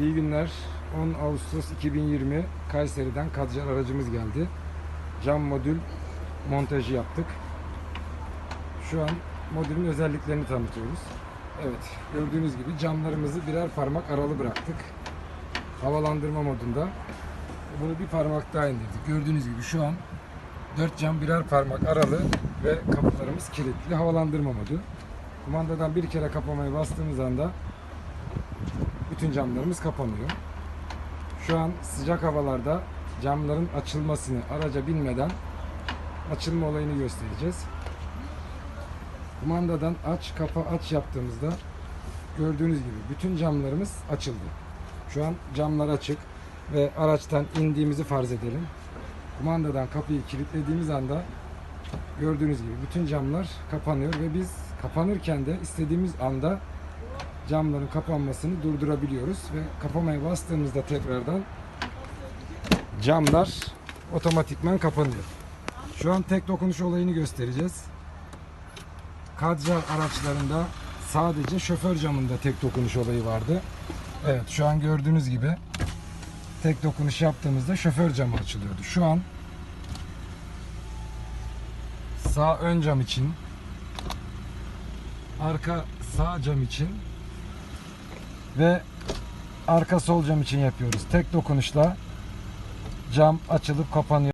İyi günler. 10 Ağustos 2020 Kayseri'den Kadjar aracımız geldi. Cam modül montajı yaptık. Şu an modülün özelliklerini tanıtıyoruz. Evet, gördüğünüz gibi camlarımızı birer parmak aralı bıraktık. Havalandırma modunda. Bunu bir parmak daha indirdik. Gördüğünüz gibi şu an 4 cam birer parmak aralı ve kapılarımız kilitli. Havalandırma modu. Kumandadan bir kere kapamaya bastığımız anda bütün camlarımız kapanıyor. Şu an sıcak havalarda camların açılmasını araca binmeden açılma olayını göstereceğiz. Kumandadan aç kapa aç yaptığımızda gördüğünüz gibi bütün camlarımız açıldı. Şu an camlar açık ve araçtan indiğimizi farz edelim. Kumandadan kapıyı kilitlediğimiz anda gördüğünüz gibi bütün camlar kapanıyor ve biz kapanırken de istediğimiz anda camların kapanmasını durdurabiliyoruz ve kapamaya bastığımızda tekrardan camlar otomatikman kapanıyor. Şu an tek dokunuş olayını göstereceğiz. Kadjar araçlarında sadece şoför camında tek dokunuş olayı vardı. Evet şu an gördüğünüz gibi tek dokunuş yaptığımızda şoför camı açılıyordu. Şu an sağ ön cam için arka sağ cam için ve arka sol cam için yapıyoruz. Tek dokunuşla cam açılıp kapanıyor.